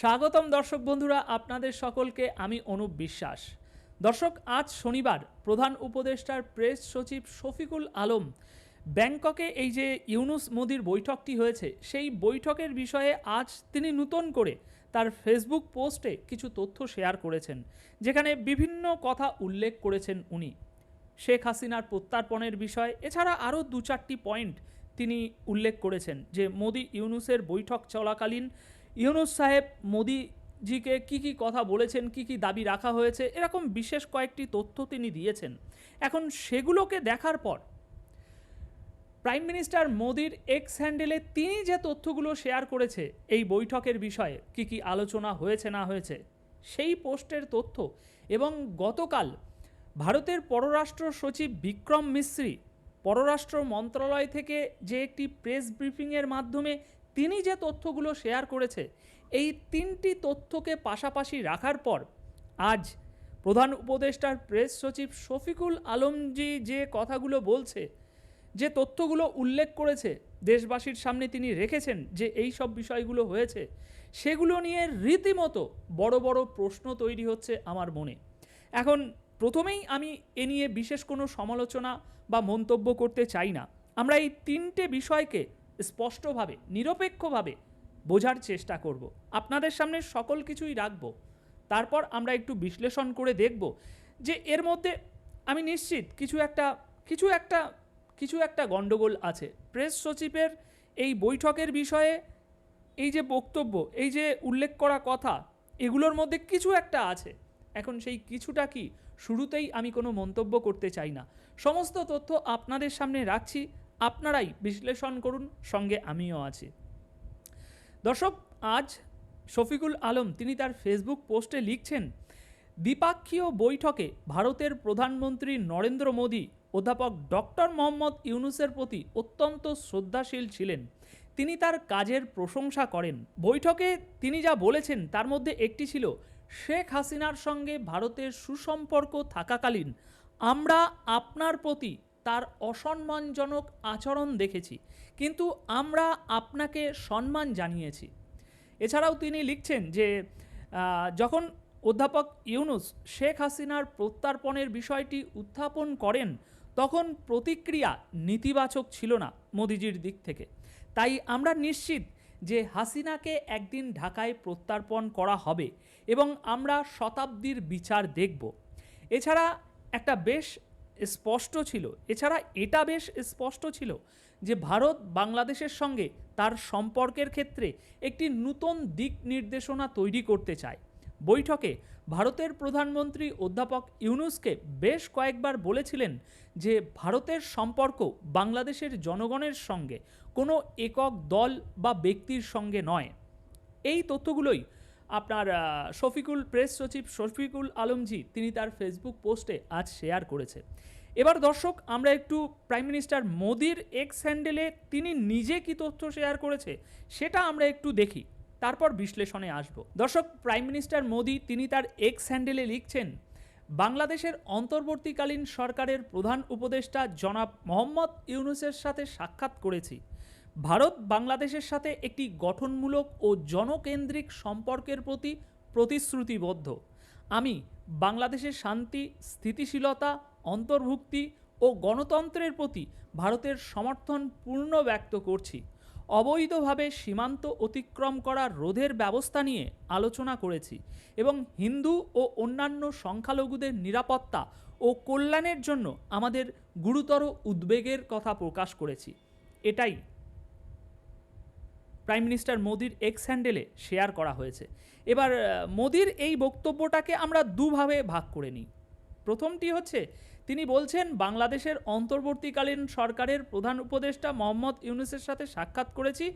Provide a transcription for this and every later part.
স্বাগতম দর্শক বন্ধুরা, আপনাদের সকলকে আমি অনুপ বিশ্বাস। দর্শক, আজ শনিবার প্রধান উপদেষ্টার প্রেস সচিব শফিকুল আলম ব্যাংককে এই যে ইউনুস মোদির বৈঠকটি হয়েছে, সেই বৈঠকের বিষয়ে আজ তিনি নূতন করে তার ফেসবুক পোস্টে কিছু তথ্য শেয়ার করেছেন, যেখানে বিভিন্ন কথা উল্লেখ করেছেন উনি। শেখ হাসিনার প্রত্যার্পণের বিষয়, এছাড়া আরও দু চারটি পয়েন্ট তিনি উল্লেখ করেছেন যে মোদি ইউনুসের বৈঠক চলাকালীন ইউনুস সাহেব মোদিজিকে কি কি কথা বলেছেন, কি কি দাবি রাখা হয়েছে, এরকম বিশেষ কয়েকটি তথ্য তিনি দিয়েছেন। এখন সেগুলোকে দেখার পর প্রাইম মিনিস্টার মোদির এক্স হ্যান্ডেলে তিনি যে তথ্যগুলো শেয়ার করেছে, এই বৈঠকের বিষয়ে কি কি আলোচনা হয়েছে, না হয়েছে, সেই পোস্টের তথ্য এবং গতকাল ভারতের পররাষ্ট্র সচিব বিক্রম মিশ্রি পররাষ্ট্র মন্ত্রণালয় থেকে যে একটি প্রেস ব্রিফিংয়ের মাধ্যমে তিনি যে তথ্যগুলো শেয়ার করেছে, এই তিনটি তথ্যকে পাশাপাশি রাখার পর আজ প্রধান উপদেষ্টার প্রেস সচিব শফিকুল আলমজি যে কথাগুলো বলছে, যে তথ্যগুলো উল্লেখ করেছে, দেশবাসীর সামনে তিনি রেখেছেন যে এই সব বিষয়গুলো হয়েছে, সেগুলো নিয়ে রীতিমতো বড় বড় প্রশ্ন তৈরি হচ্ছে আমার মনে। এখন প্রথমেই আমি এ নিয়ে বিশেষ কোনো সমালোচনা বা মন্তব্য করতে চাই না। আমরা এই তিনটে বিষয়কে স্পষ্টভাবে, নিরপেক্ষভাবে বোঝার চেষ্টা করব। আপনাদের সামনে সকল কিছুই রাখব। তারপর আমরা একটু বিশ্লেষণ করে দেখব যে এর মধ্যে আমি নিশ্চিত কিছু একটা কিছু একটা কিছু একটা গণ্ডগোল আছে। প্রেস সচিবের এই বৈঠকের বিষয়ে এই যে বক্তব্য, এই যে উল্লেখ করা কথা, এগুলোর মধ্যে কিছু একটা আছে। এখন সেই কিছুটা কি, শুরুতেই আমি কোনো মন্তব্য করতে চাই না। সমস্ত তথ্য আপনাদের সামনে রাখছি। আপনারাই বিশ্লেষণ করুন, সঙ্গে আমিও আছি। দর্শক, আজ শফিকুল আলম তিনি তার ফেসবুক পোস্টে লিখছেন, দ্বিপাক্ষীয় বৈঠকে ভারতের প্রধানমন্ত্রী নরেন্দ্র মোদী, অধ্যাপক ডক্টর মোহাম্মদ ইউনুসের প্রতি অত্যন্ত শ্রদ্ধাশীল ছিলেন। তিনি তার কাজের প্রশংসা করেন। বৈঠকে তিনি যা বলেছেন, তার মধ্যে একটি ছিল, শেখ হাসিনার সঙ্গে ভারতের সুসম্পর্ক থাকাকালীন আমরা আপনার প্রতি তার অসম্মানজনক আচরণ দেখেছি, কিন্তু আমরা আপনাকে সম্মান জানিয়েছি। এছাড়াও তিনি লিখছেন যে যখন অধ্যাপক ইউনুস শেখ হাসিনার প্রত্যার্পণের বিষয়টি উত্থাপন করেন, তখন প্রতিক্রিয়া নেতিবাচক ছিল না মোদিজির দিক থেকে। তাই আমরা নিশ্চিত যে হাসিনাকে একদিন ঢাকায় প্রত্যার্পণ করা হবে এবং আমরা শতাব্দীর বিচার দেখব। এছাড়া একটা বেশ স্পষ্ট ছিল, এছাড়া এটা বেশ স্পষ্ট ছিল যে ভারত বাংলাদেশের সঙ্গে তার সম্পর্কের ক্ষেত্রে একটি নূতন দিক নির্দেশনা তৈরি করতে চায়। বৈঠকে ভারতের প্রধানমন্ত্রী অধ্যাপক ইউনুসকে বেশ কয়েকবার বলেছিলেন যে ভারতের সম্পর্ক বাংলাদেশের জনগণের সঙ্গে কোনো একক দল বা ব্যক্তির সঙ্গে নয়। এই তথ্যগুলোই আপনার শফিকুল, প্রেস সচিব শফিকুল আলমজি তিনি তার ফেসবুক পোস্টে আজ শেয়ার করেছে। এবার দর্শক, আমরা একটু প্রাইম মিনিস্টার মোদির এক্স হ্যান্ডেলে তিনি নিজে কি তথ্য শেয়ার করেছে, সেটা আমরা একটু দেখি। তারপর বিশ্লেষণে আসব। দর্শক প্রাইম মিনিস্টার মোদি, তিনি তার এক্স হ্যান্ডেলে লিখছেন, বাংলাদেশের অন্তর্বর্তীকালীন সরকারের প্রধান উপদেষ্টা জনাব মোহাম্মদ ইউনুসের সাথে সাক্ষাৎ করেছি। ভারত বাংলাদেশের সাথে একটি গঠনমূলক ও জনকেন্দ্রিক সম্পর্কের প্রতি প্রতিশ্রুতিবদ্ধ। আমি বাংলাদেশের শান্তি, স্থিতিশীলতা, অন্তর্ভুক্তি ও গণতন্ত্রের প্রতি ভারতের সমর্থন পূর্ণ ব্যক্ত করছি। অবৈধভাবে সীমান্ত অতিক্রম করা রোধের ব্যবস্থা নিয়ে আলোচনা করেছি এবং হিন্দু ও অন্যান্য সংখ্যালঘুদের নিরাপত্তা ও কল্যাণের জন্য আমাদের গুরুতর উদ্বেগের কথা প্রকাশ করেছি। এটাই প্রাইম মিনিস্টার মোদির এক্স হ্যান্ডেলে শেয়ার করা হয়েছে। এবার মোদির এই বক্তব্যটাকে আমরা দুভাবে ভাগ করে নিই। প্রথমটি হচ্ছে, তিনি বলছেন, বাংলাদেশের অন্তর্বর্তীকালীন সরকারের প্রধান উপদেষ্টা মোহাম্মদ ইউনুসের সাথে সাক্ষাৎ করেছি।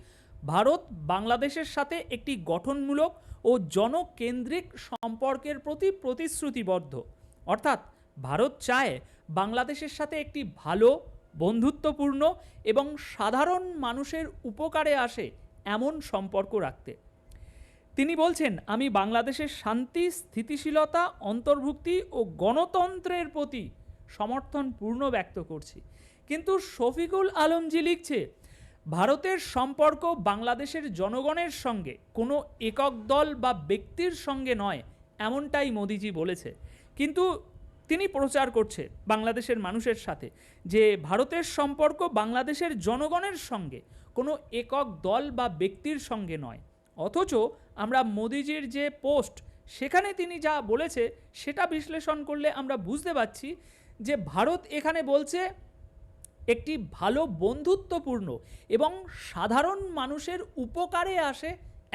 ভারত বাংলাদেশের সাথে একটি গঠনমূলক ও জনকেন্দ্রিক সম্পর্কের প্রতি প্রতিশ্রুতিবদ্ধ। অর্থাৎ, ভারত চায় বাংলাদেশের সাথে একটি ভালো, বন্ধুত্বপূর্ণ এবং সাধারণ মানুষের উপকারে আসে এমন সম্পর্ক রাখতে। তিনি বলছেন, আমি বাংলাদেশের শান্তি, স্থিতিশীলতা, অন্তর্ভুক্তি ও গণতন্ত্রের প্রতি সমর্থন পূর্ণ ব্যক্ত করছি। কিন্তু শফিকুল আলমজি লিখছে, ভারতের সম্পর্ক বাংলাদেশের জনগণের সঙ্গে, কোনো একক দল বা ব্যক্তির সঙ্গে নয়, এমনটাই মোদিজি বলেছে। কিন্তু তিনি প্রচার করছে বাংলাদেশের মানুষের সাথে যে ভারতের সম্পর্ক বাংলাদেশের জনগণের সঙ্গে কোনো একক দল বা ব্যক্তির সঙ্গে নয়। অথচ আমরা মোদিজির যে পোস্ট, সেখানে তিনি যা বলেছে, সেটা বিশ্লেষণ করলে আমরা বুঝতে পারছি যে ভারত এখানে বলছে, একটি ভালো বন্ধুত্বপূর্ণ এবং সাধারণ মানুষের উপকারে আসে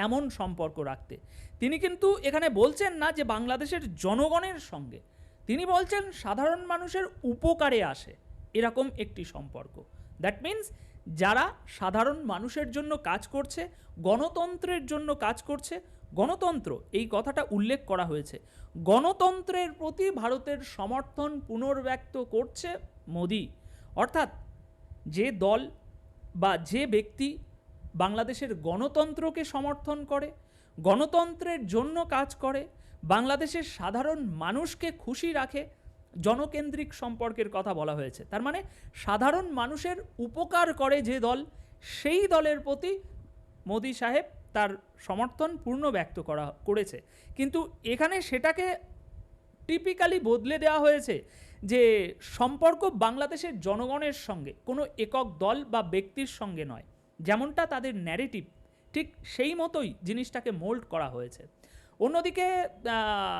এমন সম্পর্ক রাখতে। তিনি কিন্তু এখানে বলছেন না যে বাংলাদেশের জনগণের সঙ্গে। তিনি বলছেন, সাধারণ মানুষের উপকারে আসে। এরকম একটি সম্পর্ক। দ্যাট মিন্স যারা সাধারণ মানুষের জন্য কাজ করছে, গণতন্ত্রের জন্য কাজ করছে, গণতন্ত্র, এই কথাটা উল্লেখ করা হয়েছে। গণতন্ত্রের প্রতি ভারতের সমর্থন পুনর্ব্যক্ত করছে মোদি। অর্থাৎ যে দল বা যে ব্যক্তি বাংলাদেশের গণতন্ত্রকে সমর্থন করে, গণতন্ত্রের জন্য কাজ করে, বাংলাদেশের সাধারণ মানুষকে খুশি রাখে জনকেন্দ্রিক সম্পর্কের কথা বলা হয়েছে। তার মানে সাধারণ মানুষের উপকার করে যে দল, সেই দলের প্রতি মোদি সাহেব তার সমর্থন পূর্ণ ব্যক্ত করা, করেছে। কিন্তু এখানে সেটাকে টিপিক্যালি বদলে দেওয়া হয়েছে যে সম্পর্ক বাংলাদেশের জনগণের সঙ্গে, কোনো একক দল বা ব্যক্তির সঙ্গে নয়। যেমনটা তাদের ন্যারেটিভ ঠিক সেই মতোই জিনিসটাকে মোল্ড করা হয়েছে। অন্যদিকে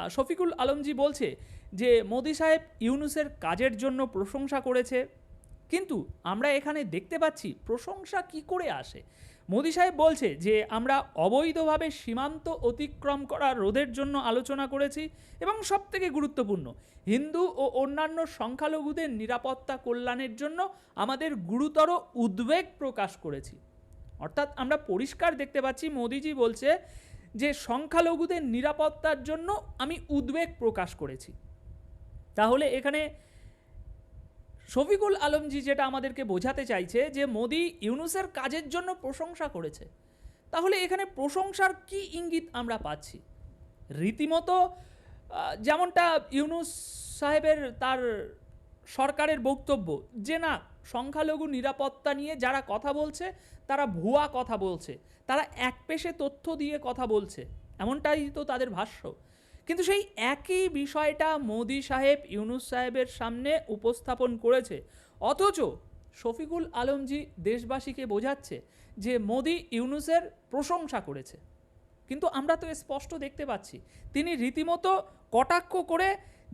শফিকুল আলমজি বলছে যে মোদি সাহেব ইউনুসের কাজের জন্য প্রশংসা করেছে। কিন্তু আমরা এখানে দেখতে পাচ্ছি প্রশংসা কি করে আসে? মোদি সাহেব বলছে যে, আমরা অবৈধভাবে সীমান্ত অতিক্রম করা রোধের জন্য আলোচনা করেছি এবং সবথেকে গুরুত্বপূর্ণ, হিন্দু ও অন্যান্য সংখ্যালঘুদের নিরাপত্তা কল্যাণের জন্য আমাদের গুরুতর উদ্বেগ প্রকাশ করেছি। অর্থাৎ আমরা পরিষ্কার দেখতে পাচ্ছি, মোদিজি বলছে যে, সংখ্যালঘুদের নিরাপত্তার জন্য আমি উদ্বেগ প্রকাশ করেছি। তাহলে এখানে শফিকুল আলমজি যেটা আমাদেরকে বোঝাতে চাইছে যে মোদি ইউনুসের কাজের জন্য প্রশংসা করেছে। তাহলে এখানে প্রশংসার কি ইঙ্গিত আমরা পাচ্ছি? রীতিমতো যেমনটা ইউনুস সাহেবের তার সরকারের বক্তব্য, যে না, সংখ্যালঘু নিরাপত্তা নিয়ে যারা কথা বলছে, তারা ভুয়া কথা বলছে, তারা এক পেশে তথ্য দিয়ে কথা বলছে, এমনটাই তো তাদের ভাষ্য। কিন্তু সেই একই বিষয়টা মোদি সাহেব, ইউনুস সাহেবের সামনে উপস্থাপন করেছে। অথচ শফিকুল আলমজি দেশবাসীকে বোঝাচ্ছে যে মোদি ইউনুসের প্রশংসা করেছে। কিন্তু আমরা তো স্পষ্ট দেখতে পাচ্ছি, তিনি রীতিমতো কটাক্ষ করে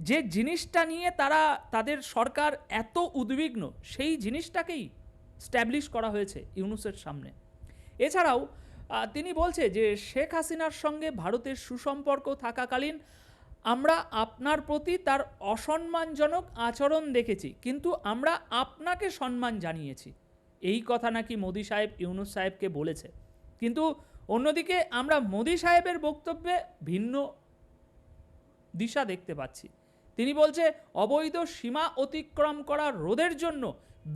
যে জিনিসটা নিয়ে তারা, তাদের সরকার এত উদ্বিগ্ন, সেই জিনিসটাকেই স্ট্যাবলিশ করা হয়েছে ইউনুসের সামনে। এছাড়াও তিনি বলছে যে শেখ হাসিনার সঙ্গে ভারতের সুসম্পর্ক থাকাকালীন আমরা আপনার প্রতি তার অসম্মানজনক আচরণ দেখেছি, কিন্তু আমরা আপনাকে সম্মান জানিয়েছি। এই কথা নাকি মোদি সাহেব, ইউনুস সাহেবকে বলেছে। কিন্তু অন্যদিকে আমরা মোদি সাহেবের বক্তব্যে ভিন্ন দিশা দেখতে পাচ্ছি। তিনি বলছে, অবৈধ সীমা অতিক্রম করা রোধের জন্য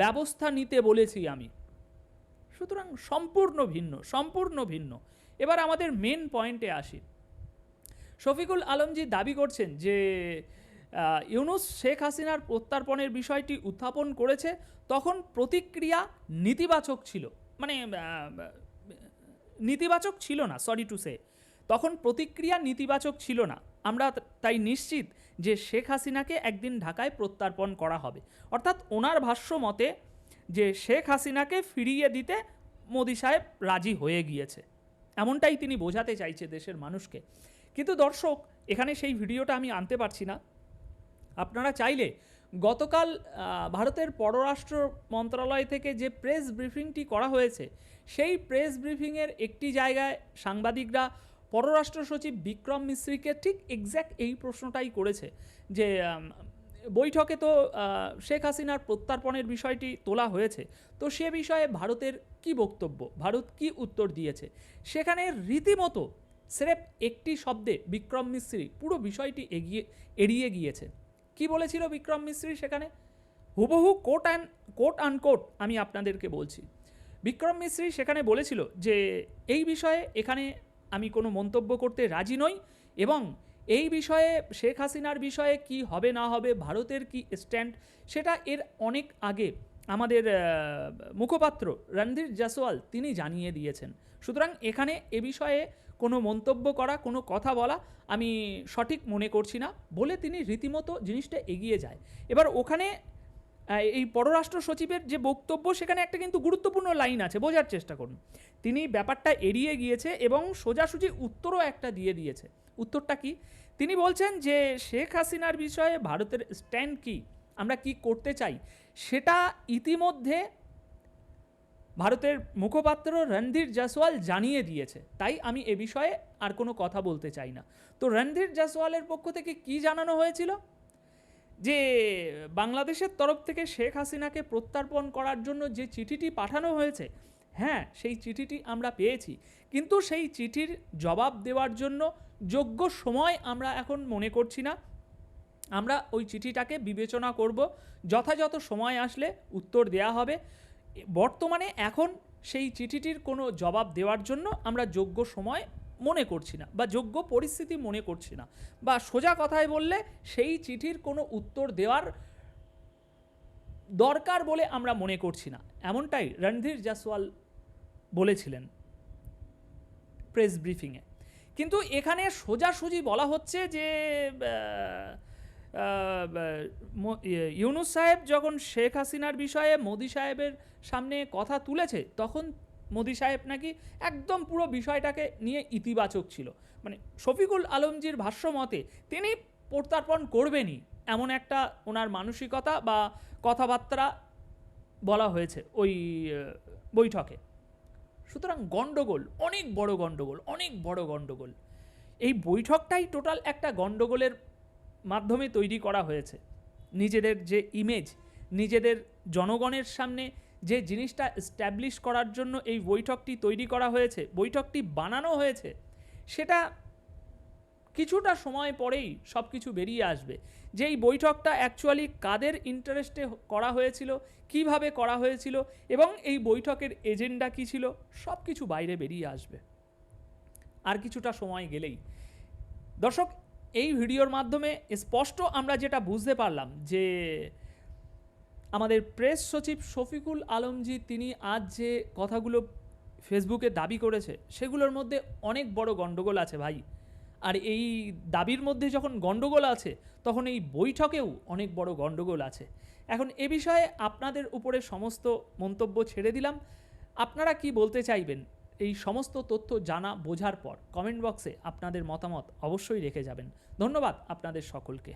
ব্যবস্থা নিতে বলেছি আমি। সুতরাং সম্পূর্ণ ভিন্ন সম্পূর্ণ ভিন্ন। এবার আমাদের মেন পয়েন্টে আসি। শফিকুল আলমজি দাবি করছেন যে ইউনুস শেখ হাসিনার প্রত্যার্পণের বিষয়টি উত্থাপন করেছে, তখন প্রতিক্রিয়া নেতিবাচক ছিল। মানে নেতিবাচক ছিল না সরি টু সে তখন প্রতিক্রিয়া নেতিবাচক ছিল না। আমরা তাই নিশ্চিত যে শেখ হাসিনাকে একদিন ঢাকায় প্রত্যার্পণ করা হবে। অর্থাৎ ওনার ভাষ্য মতে যে শেখ হাসিনাকে ফিরিয়ে দিতে মোদি সাহেব রাজি হয়ে গিয়েছে। এমনটাই তিনি বোঝাতে চাইছে দেশের মানুষকে। কিন্তু দর্শক, এখানে সেই ভিডিওটা আমি আনতে পারছি না। আপনারা চাইলে গতকাল ভারতের পররাষ্ট্র মন্ত্রণালয় থেকে যে প্রেস ব্রিফিংটি করা হয়েছে, সেই প্রেস ব্রিফিংয়ের একটি জায়গায় সাংবাদিকরা পররাষ্ট্র সচিব বিক্রম মিশ্রিকে ঠিক এক্স্যাক্ট এই প্রশ্নটাই করেছে যে বৈঠকে তো শেখ হাসিনার প্রত্যার্পণের বিষয়টি তোলা হয়েছে। তো সে বিষয়ে ভারতের কি বক্তব্য? ভারত কি উত্তর দিয়েছে? সেখানে রীতিমতো স্রেফ একটি শব্দে বিক্রম মিশ্রি পুরো বিষয়টি এগিয়ে, এড়িয়ে গিয়েছে। কি বলেছিল বিক্রম মিশ্রি সেখানে? হুবহু কোট অ্যান্ড কোট আনকোট আমি আপনাদেরকে বলছি। বিক্রম মিশ্রি সেখানে বলেছিল যে, এই বিষয়ে এখানে আমি কোনো মন্তব্য করতে রাজি নই এবং এই বিষয়ে শেখ হাসিনার বিষয়ে কি হবে, না হবে, ভারতের কি স্ট্যান্ড সেটা এর অনেক আগে আমাদের মুখপাত্র রণধীর জাসওয়াল তিনি জানিয়ে দিয়েছেন। সুতরাং এখানে এ বিষয়ে কোনো মন্তব্য করা, কোনো কথা বলা আমি সঠিক মনে করছি না বলে তিনি রীতিমতো জিনিসটা এগিয়ে যায়। এবার ওখানে এই পররাষ্ট্র সচিবের যে বক্তব্য, সেখানে একটা কিন্তু গুরুত্বপূর্ণ লাইন আছে, বোঝার চেষ্টা করুন। তিনি ব্যাপারটা এড়িয়ে গিয়েছে এবং সোজাসুজি উত্তরও একটা দিয়ে দিয়েছে। উত্তরটা কি? তিনি বলছেন যে শেখ হাসিনার বিষয়ে ভারতের স্ট্যান্ড কি? আমরা কি করতে চাই? সেটা ইতিমধ্যে ভারতের মুখপাত্র রণধীর জাসওয়াল জানিয়ে দিয়েছে। তাই আমি এ বিষয়ে আর কোনো কথা বলতে চাই না। তো রণধীর জাসওয়ালের পক্ষ থেকে কি জানানো হয়েছিল? যে বাংলাদেশের তরফ থেকে শেখ হাসিনাকে প্রত্যর্পণ করার জন্য যে চিঠিটি পাঠানো হয়েছে হ্যাঁ সেই চিঠিটি আমরা পেয়েছি। কিন্তু সেই চিঠির জবাব দেওয়ার জন্য যোগ্য সময় আমরা এখন মনে করছি না। আমরা ওই চিঠিটাকে বিবেচনা করব। যথাযথ সময় আসলে উত্তর দেয়া হবে। বর্তমানে এখন সেই চিঠিটির কোনো জবাব দেওয়ার জন্য আমরা যোগ্য সময় মনে করছি না বা যোগ্য পরিস্থিতি মনে করছি না বা সোজা কথায় বললে সেই চিঠির কোনো উত্তর দেওয়ার দরকার বলে আমরা মনে করছি না। এমনটাই রণধীর জাসওয়াল বলেছিলেন প্রেস ব্রিফিংয়ে। কিন্তু এখানে সোজাসুজি বলা হচ্ছে যে ইয়ে, ইউনুস সাহেব যখন শেখ হাসিনার বিষয়ে মোদি সাহেবের সামনে কথা তুলেছে তখন মোদি সাহেব নাকি একদম পুরো বিষয়টাকে নিয়ে ইতিবাচক ছিল। মানে শফিকুল আলমজির ভাষ্য মতে তিনি প্রত্যার্পণ করবেনই এমন একটা ওনার মানসিকতা বা কথাবার্তা বলা হয়েছে ওই বৈঠকে। সুতরাং গণ্ডগোল, অনেক বড় গণ্ডগোল, অনেক বড় গণ্ডগোল। এই বৈঠকটাই টোটাল একটা গণ্ডগোলের মাধ্যমে তৈরি করা হয়েছে। নিজেদের যে ইমেজ নিজেদের জনগণের সামনে যে জিনিসটা স্ট্যাবলিশ করার জন্য এই বৈঠকটি তৈরি করা হয়েছে, বৈঠকটি বানানো হয়েছে, সেটা কিছুটা সময় পরেই সব কিছু বেরিয়ে আসবে। যে এই বৈঠকটা অ্যাকচুয়ালি কাদের ইন্টারেস্টে করা হয়েছিল, কীভাবে করা হয়েছিল এবং এই বৈঠকের এজেন্ডা কী ছিল সব কিছু বাইরে বেরিয়ে আসবে। আর কিছুটা সময় গেলেই। দর্শক, এই ভিডিওর মাধ্যমে স্পষ্ট আমরা যেটা বুঝতে পারলাম যে আমাদের প্রেস সচিব শফিকুল আলমজি তিনি আজ যে কথাগুলো ফেসবুকে দাবি করেছে, সেগুলোর মধ্যে অনেক বড় গণ্ডগোল আছে ভাই। আর এই দাবির মধ্যে যখন গণ্ডগোল আছে, তখন এই বৈঠকেও অনেক বড় গণ্ডগোল আছে। এখন এ বিষয়ে আপনাদের উপরে সমস্ত মন্তব্য ছেড়ে দিলাম। আপনারা কি বলতে চাইবেন? এই সমস্ত তথ্য জানা, বোঝার পর কমেন্ট বক্সে আপনাদের মতামত অবশ্যই রেখে যাবেন। ধন্যবাদ আপনাদের সকলকে।